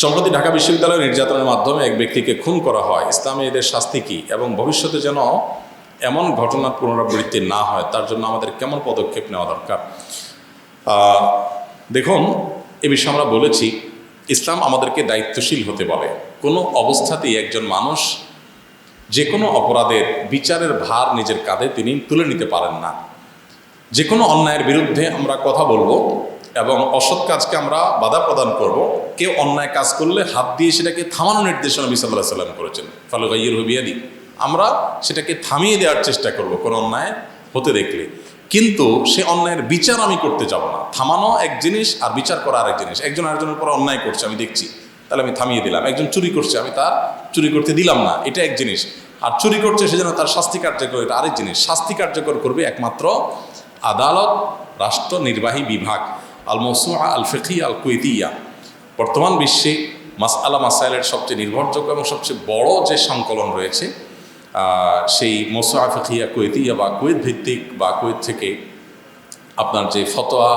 সম্প্রতি ঢাকা বিশ্ববিদ্যালয়ের নির্যাতনের মাধ্যমে এক ব্যক্তিকে খুন করা হয়। ইসলামে এদের শাস্তি কী? এবং ভবিষ্যতে যেন এমন ঘটনার পুনরাবৃত্তি না হয়, তার জন্য আমাদের কেমন পদক্ষেপ নেওয়া দরকার? দেখুন, এ বিষয়ে আমরা বলেছি, ইসলাম আমাদেরকে দায়িত্বশীল হতে বলে। কোনো অবস্থাতেই একজন মানুষ যে কোনো অপরাধের বিচারের ভার নিজের কাঁধে তিনি তুলে নিতে পারেন না। যে কোনো অন্যায়ের বিরুদ্ধে আমরা কথা বলব এবং অসৎ কাজকে আমরা বাধা প্রদান করব। কেউ অন্যায় কাজ করলে হাত দিয়ে সেটাকে থামানোর নির্দেশনা নবী সাল্লাহ সাল্লাম করেছেন। ফালুগাইয়ের হবিয়াদি আমরা সেটাকে থামিয়ে দেওয়ার চেষ্টা করব কোনো অন্যায় হতে দেখলে। কিন্তু সে অন্যায়ের বিচার আমি করতে যাব না। থামানো এক জিনিস আর বিচার করা আরেক জিনিস। একজন আরেকজনের উপর অন্যায় করছে, আমি দেখছি। তাহলে আমি থামিয়ে দিলাম। একজন চুরি করছে, আমি তার চুরি করতে দিলাম না। এটা এক জিনিস। আর চুরি করছে সেজন্য তার শাস্তি কার্যকর, এটা আরেক জিনিস। শাস্তি কার্যকর করবে একমাত্র আদালত রাষ্ট্র নির্বাহী বিভাগ আল মৌসুমা আল ফিকি আল কুইতিয়া বর্তমান বিশ্বে মাস আলা মাসাইলের সবচেয়ে নির্ভরযোগ্য এবং সবচেয়ে বড় যে সংকলন রয়েছে সেই মৌসুমা ফিকিয়া কুয়েতিয়া বা কুয়েত ভিত্তিক বা কুয়েত থেকে আপনার যে ফতোয়া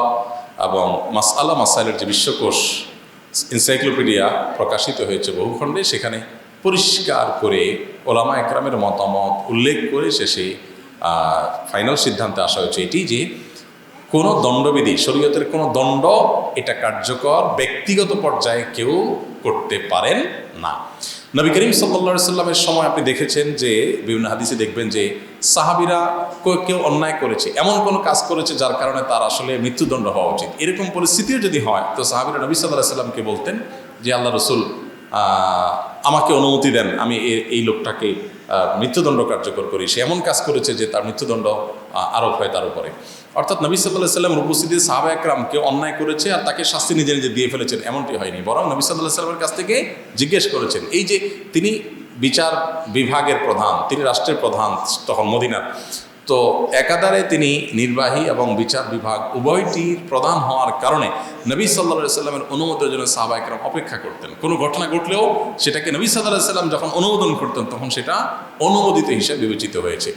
এবং মাস আলা মাসাইলের যে বিশ্বকোষ এনসাইক্লোপিডিয়া প্রকাশিত হয়েছে বহুখণ্ডে, সেখানে পরিষ্কার করে ওলামা একরামের মতামত উল্লেখ করে শেষে ফাইনাল সিদ্ধান্তে আসা হয়েছে এটি যে কোনো দণ্ডবিধি, শরীয়তের কোনো দণ্ড এটা কার্যকর ব্যক্তিগত পর্যায়ে কেউ করতে পারেন না। নবী করিম সাল্লা সাল্লামের সময় আপনি দেখেছেন যে, বিভিন্ন হাদিসে দেখবেন যে সাহাবিরা কেউ- অন্যায় করেছে, এমন কোনো কাজ করেছে যার কারণে তার আসলে মৃত্যুদণ্ড হওয়া উচিত। এরকম পরিস্থিতিও যদি হয়, তো সাহাবিরা নবী সাল্লাহ সাল্লামকে বলতেন যে, আল্লাহ রসুল আমাকে অনুমতি দেন, আমি এই লোকটাকে মৃত্যুদণ্ড কার্যকর করি। সে এমন কাজ করেছে যে তার মৃত্যুদণ্ড আরোপ হয় তার উপরে। অর্থাৎ নবী সাল্লাহ সাল্লামের উপস্থিতিতে সাহাবা একরামকে অন্যায় করেছে আর তাকে শাস্তি নিজে নিজে দিয়ে ফেলেছেন, এমনটি হয়নি। বরং নবী সাল্লাহ সাল্লামের কাছ থেকে জিজ্ঞেস করেছেন, এই যে তিনি বিচার বিভাগের প্রধান, তিনি রাষ্ট্রের প্রধান, তখন মদিনার তো একাধারে তিনি নির্বাহী এবং বিচার বিভাগ উভয়টির প্রধান হওয়ার কারণে নবী সাল্লা সাল্লামের অনুমোদনের জন্য সাহাবা একরাম অপেক্ষা করতেন। কোনো ঘটনা ঘটলেও সেটাকে নবী সাল্লাহ সাল্লাম যখন অনুমোদন করতেন, তখন সেটা অনুমোদিত হিসেবে বিবেচিত হয়েছে।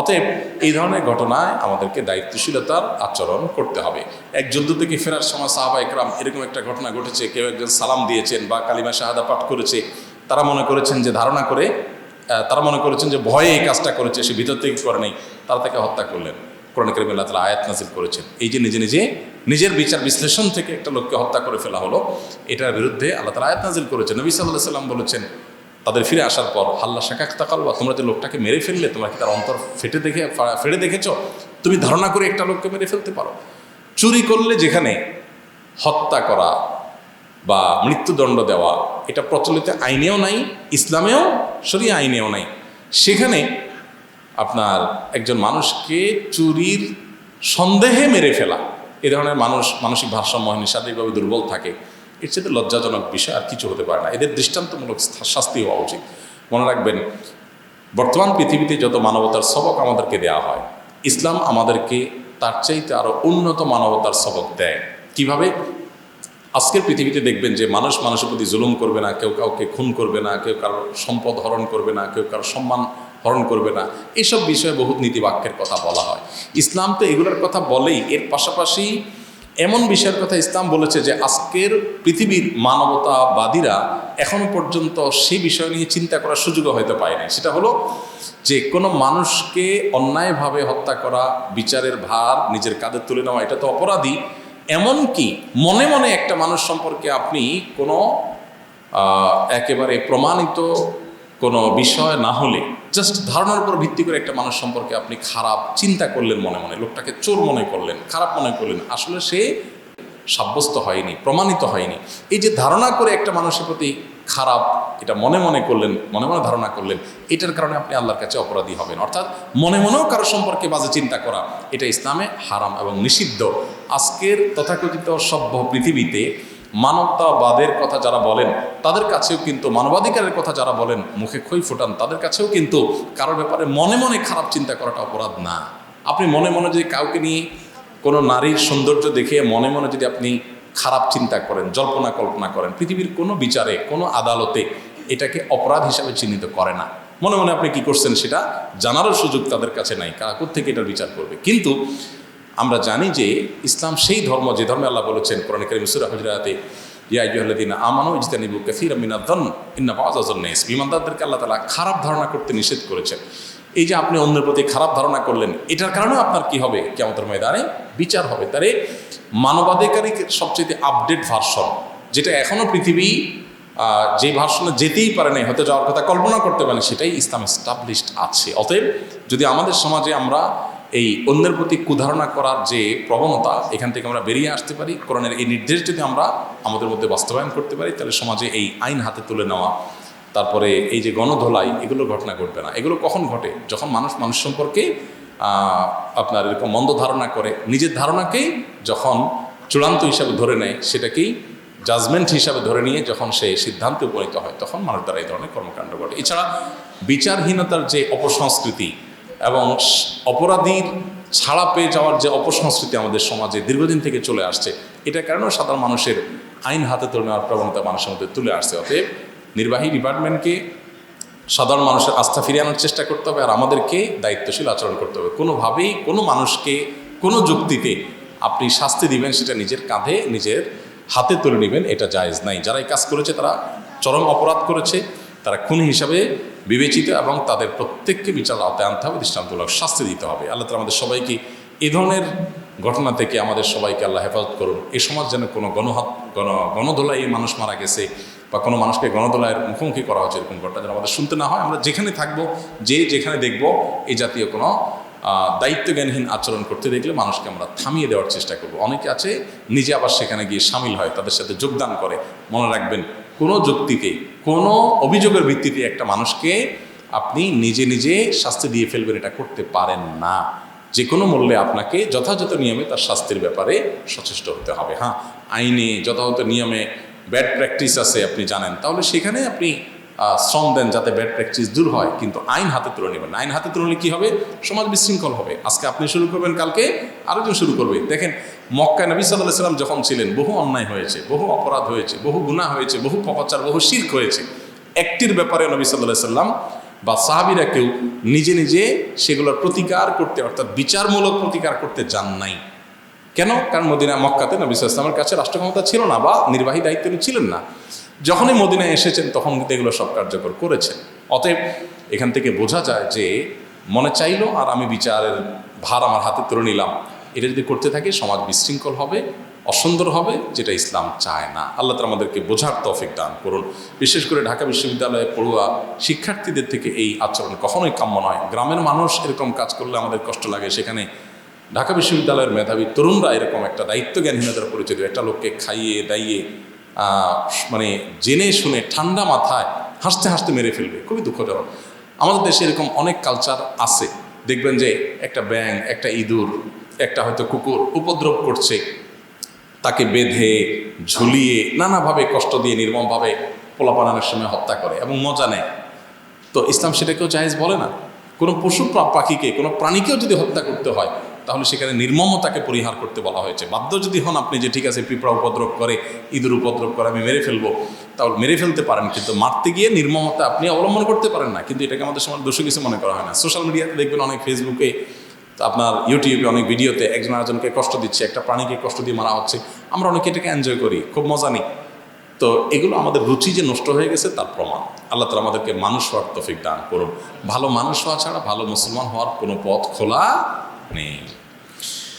অতএব এই ধরনের ঘটনায় আমাদেরকে দায়িত্বশীলতার আচরণ করতে হবে। এক যুদ্ধ থেকে ফেরার সময় সাহাবা একরাম এরকম একটা ঘটনা ঘটেছে, কেউ একজন সালাম দিয়েছেন বা কালিমা শাহাদা পাঠ করেছে, তারা মনে করেছেন যে ধারণা করে তারা মনে করেছেন যে ভয়ে এই কাজটা করেছে, সে ভিতর থেকে করে নেই। তারা তাকে হত্যা করলেন। কোরআন করিম আল্লাহ তালা আয়াত নাজিল করেছেন। এই যে নিজে নিজে নিজের বিচার বিশ্লেষণ থেকে একটা লোককে হত্যা করে ফেলা হলো, এটার বিরুদ্ধে আল্লাহ তালা আয়াত নাজিল করেছেন। নবী সাল্লাহ সাল্লাম বলেছেন, তাদের ফিরে আসার পর, হাল্লা শাকাক তাকালবা তোমরা যে লোকটাকে মেরে ফেললে, তোমরা কি তার অন্তর ফেটে দেখে, ফা- ফেড়ে দেখেছ? তুমি ধারণা করে একটা লোককে মেরে ফেলতে পারো। চুরি করলে যেখানে হত্যা করা বা মৃত্যুদণ্ড দেওয়া, এটা প্রচলিত আইনেও নাই, ইসলামেও সরিয়ে আইনেও নাই। সেখানে আপনার একজন মানুষকে চুরির সন্দেহে মেরে ফেলা। এ ধরনের মানুষ, মানসিক ভারসাম্যহীন শারীরিকভাবে দুর্বল থাকে। এর চেয়ে লজ্জাজনক বিষয় আর কিছু হতে পারে না। এদের দৃষ্টান্তমূলক শাস্তি হওয়া উচিত। মনে রাখবেন, বর্তমান পৃথিবীতে যত মানবতার সবক আমাদেরকে দেওয়া হয়, ইসলাম আমাদেরকে তার চাইতে আরও উন্নত মানবতার সবক দেয়। কীভাবে? আজকের পৃথিবীতে দেখবেন যে মানুষ মানুষের প্রতি জুলুম করবে না, কেউ কাউকে খুন করবে না, কেউ কারোর সম্পদ হরণ করবে না, কেউ কারোর সম্মান হরণ করবে না। এসব বিষয়ে বহুত নীতিবাক্যের কথা বলা হয়। ইসলাম তো এগুলোর কথা বলেই, এর পাশাপাশি এমন বিষয়ের কথা ইসলাম বলেছে যে, আজকের পৃথিবীর মানবতাবাদীরা এখনও পর্যন্ত সেই বিষয় নিয়ে চিন্তা করার সুযোগও হয়তো পায় নাই। সেটা হলো যে, কোনো মানুষকে অন্যায়ভাবে হত্যা করা, বিচারের ভার নিজের কাঁধে তুলে নেওয়া, এটা তো অপরাধী। এমনকি মনে মনে একটা মানুষ সম্পর্কে আপনি কোনো একেবারে প্রমাণিত কোনো বিষয় না হলে জাস্ট ধারণার উপর ভিত্তি করে একটা মানুষ সম্পর্কে আপনি খারাপ চিন্তা করলেন মনে মনে, লোকটাকে চোর মনে করলেন, খারাপ মনে করলেন, আসলে সে সাব্যস্ত হয়নি, প্রমাণিত হয়নি। এই যে ধারণা করে একটা মানুষের প্রতি খারাপ এটা মনে মনে করলেন, মনে মনে ধারণা করলেন, এটার কারণে আপনি আল্লাহর কাছে অপরাধী হবেন। অর্থাৎ মনে মনেও কারও সম্পর্কে বাজে চিন্তা করা, এটা ইসলামে হারাম এবং নিষিদ্ধ। আজকের তথাকথিত সভ্য পৃথিবীতে মানবতাবাদের কথা যারা বলেন, তাদের কাছেও কিন্তু, মানবাধিকারের কথা যারা বলেন, মুখে খই ফোটান, তাদের কাছেও কিন্তু কারোর ব্যাপারে মনে মনে খারাপ চিন্তা করাটা অপরাধ না। আপনি মনে মনে যদি কাউকে নিয়ে কোনো নারীর সৌন্দর্য দেখে মনে মনে যদি আপনি খারাপ চিন্তা করেন, জল্পনা কল্পনা করেন, পৃথিবীর কোনো বিচারে, কোনো আদালতে এটাকে অপরাধ হিসাবে চিহ্নিত করে না। মনে মনে আপনি কি করছেন সেটা জানারও সুযোগ তাদের কাছে নাই, কারা থেকে এটার বিচার করবে? কিন্তু আমরা জানি যে ইসলাম সেই ধর্ম, যে ধর্মে আল্লাহ বলেছেন কোরআন করিম সুরা হজরাতে, ইয়া আইয়ুহাল্লাযীন আমানু ইজতানিবু কাসীরাম মিনায-যন্ন ইন্না ইসম ইমানদারদেরকে আল্লাহ তালা খারাপ ধারণা করতে নিষেধ করেছেন। এই যে আপনি অন্যের প্রতি খারাপ ধারণা করলেন, এটার কারণেও আপনার কি হবে? কেমতের ময়দানে বিচার হবে। তারে মানবাধিকারিক সবচেয়ে আপডেট ভার্সন, যেটা এখনও পৃথিবী যে ভার্সনে যেতেই পারে নাই, হয়তো যাওয়ার কথা কল্পনা করতে পারেন সেটাই ইসলাম এস্টাবলিশড আছে। অতএব যদি আমাদের সমাজে আমরা এই অন্যের প্রতি কুধারণা করার যে প্রবণতা, এখান থেকে আমরা বেরিয়ে আসতে পারি। কোরআনের এই নির্দেশ যদি আমরা আমাদের মধ্যে বাস্তবায়ন করতে পারি, তাহলে সমাজে এই আইন হাতে তুলে নেওয়া, তারপরে এই যে গণধোলাই এগুলো ঘটনা ঘটবে না। এগুলো কখন ঘটে? যখন মানুষ মানুষ সম্পর্কে আপনার এরকম মন্দ ধারণা করে, নিজের ধারণাকেই যখন চূড়ান্ত হিসাবে ধরে নেয়, সেটাকেই জাজমেন্ট হিসাবে ধরে নিয়ে যখন সে সিদ্ধান্তে উপনীত হয়, তখন মানুষ দ্বারা এই ধরনের কর্মকাণ্ড ঘটে। এছাড়া বিচারহীনতার যে অপসংস্কৃতি এবং অপরাধীর ছাড়া পেয়ে যাওয়ার যে অপসংস্কৃতি আমাদের সমাজে দীর্ঘদিন থেকে চলে আসছে এটার কারণেও সাধারণ মানুষের আইন হাতে তুলে নেওয়ার প্রবণতা মানুষের মধ্যে তুলে আসছে। অতএব নির্বাহী ডিপার্টমেন্টকে সাধারণ মানুষের আস্থা ফিরিয়ে আনার চেষ্টা করতে হবে আর আমাদেরকে দায়িত্বশীল আচরণ করতে হবে। কোনোভাবেই কোনো মানুষকে, কোনো যুক্তিতে আপনি শাস্তি দিবেন সেটা নিজের কাঁধে, নিজের হাতে তুলে নেবেন, এটা জায়েজ নাই। যারা এই কাজ করেছে তারা চরম অপরাধ করেছে, তারা খুন হিসাবে বিবেচিত এবং তাদের প্রত্যেককে বিচার আওতায় আনতে হবে, দৃষ্টান্তমূলক শাস্তি দিতে হবে। আল্লাহ তালা আমাদের সবাইকে এ ধরনের ঘটনা থেকে আমাদের সবাইকে আল্লাহ হেফাজত করুন। এ সমাজ যেন কোনো গণহাত, গণ গণদোলাই মানুষ মারা গেছে বা কোনো মানুষকে গণদোলায়ের মুখোমুখি করা হচ্ছে এরকম ঘটনা যেন আমাদের শুনতে না হয়। আমরা যেখানে থাকব, যে যেখানে দেখব এই জাতীয় কোনো দায়িত্বজ্ঞানহীন আচরণ করতে দেখলে মানুষকে আমরা থামিয়ে দেওয়ার চেষ্টা করব। অনেকে আছে, নিজে আবার সেখানে গিয়ে সামিল হয়, তাদের সাথে যোগদান করে। মনে রাখবেন কোনো যুক্তিতে কোনো অভিযোগের ভিত্তিতে একটা মানুষকে আপনি নিজে নিজে শাস্তি দিয়ে ফেলবেন, এটা করতে পারেন না। যে কোনো মূল্যে আপনাকে যথাযথ নিয়মে তার শাস্তির ব্যাপারে সচেষ্ট হতে হবে। হ্যাঁ আইনে যথাযথ নিয়মে ব্যাড প্র্যাকটিস আছে আপনি জানেন, তাহলে সেখানে আপনি শ্রম দেন যাতে ব্যাড প্র্যাকটিস দূর হয়, কিন্তু আইন হাতে তুলে নেবেন আইন হাতে তুলে কী হবে? সমাজ বিশৃঙ্খল হবে। আজকে আপনি শুরু করবেন, কালকে আরেকজন শুরু করবে। দেখেন মক্কা নবী সাল্লাহ সাল্লাম যখন ছিলেন, বহু অন্যায় হয়েছে, বহু অপরাধ হয়েছে, বহু গুনাহ হয়েছে, বহু পপাচার বহু শির্ক হয়েছে। একটির ব্যাপারে নবী সাল্লাহ সাল্লাম বা সাহাবিরা কেউ নিজে নিজে সেগুলোর প্রতিকার করতে, অর্থাৎ বিচারমূলক প্রতিকার করতে যান নাই। কেন? কারণ মদিনা, মক্কাতে নবী ইসলামের কাছে রাষ্ট্র ক্ষমতা ছিল না বা নির্বাহী দায়িত্ব ছিলেন না। যখনই মদিনায় এসেছেন, তখন কিন্তু এগুলো সব কার্যকর করেছেন। অতএব এখান থেকে বোঝা যায় যে মনে চাইলো আর আমি বিচারের ভার আমার হাতে তুলে নিলাম। এটা যদি করতে থাকি, সমাজ বিশৃঙ্খল হবে, অসুন্দর হবে, যেটা ইসলাম চায় না। আল্লাহ তালা আমাদেরকে বোঝার তৌফিক দান করুন। বিশেষ করে ঢাকা বিশ্ববিদ্যালয়ে পড়ুয়া শিক্ষার্থীদের থেকে এই আচরণ কখনোই কাম্য নয়। গ্রামের মানুষ এরকম কাজ করলে আমাদের কষ্ট লাগে। সেখানে ঢাকা বিশ্ববিদ্যালয়ের মেধাবী তরুণরা এরকম একটা দায়িত্ব জ্ঞানহীনতার পরিচয় একটা লোককে খাইয়ে, দাইয়ে মানে জেনে শুনে ঠান্ডা মাথায় হাসতে হাসতে মেরে ফেলবে, খুবই দুঃখজনক। আমাদের দেশে এরকম অনেক কালচার আছে। দেখবেন যে একটা ব্যাং একটা ইঁদুর, একটা হয়তো কুকুর উপদ্রব করছে, তাকে বেঁধে, ঝুলিয়ে, নানাভাবে কষ্ট দিয়ে নির্মমভাবে পোলাপানানোর সময় হত্যা করে এবং মজা নেয়। তো ইসলাম সেটাকেও জায়েজ বলে না। কোনো পশু পাখিকে, কোনো প্রাণীকেও যদি হত্যা করতে হয় তাহলে সেখানে নির্মমতাকে পরিহার করতে বলা হয়েছে। বাধ্য যদি হন আপনি যে, ঠিক আছে, পিঁপড়া উপদ্রব করে, ইঁদুর উপদ্রব করে, আমি মেরে ফেলব। তাহলে মেরে ফেলতে পারেন, কিন্তু মারতে গিয়ে নির্মমতা আপনি অবলম্বন করতে পারেন না। কিন্তু এটাকে আমাদের সময় দোষী কিছু মনে করা হয় না। সোশ্যাল মিডিয়াতে দেখবেন অনেক ফেসবুকে আপনার ইউটিউবে অনেক ভিডিওতে একজন আরেকজনকে কষ্ট দিচ্ছে, একটা প্রাণীকে কষ্ট দিয়ে মারা হচ্ছে। আমরা অনেকে এটাকে এনজয় করি, খুব মজা নিই। তো এগুলো আমাদের রুচি যে, নষ্ট হয়ে গেছে, তার প্রমাণ। আল্লাহ তালা আমাদেরকে মানুষ হওয়ার তফিক দান করুন। ভালো মানুষ হওয়া ছাড়া ভালো মুসলমান হওয়ার কোনো পথ খোলা নেই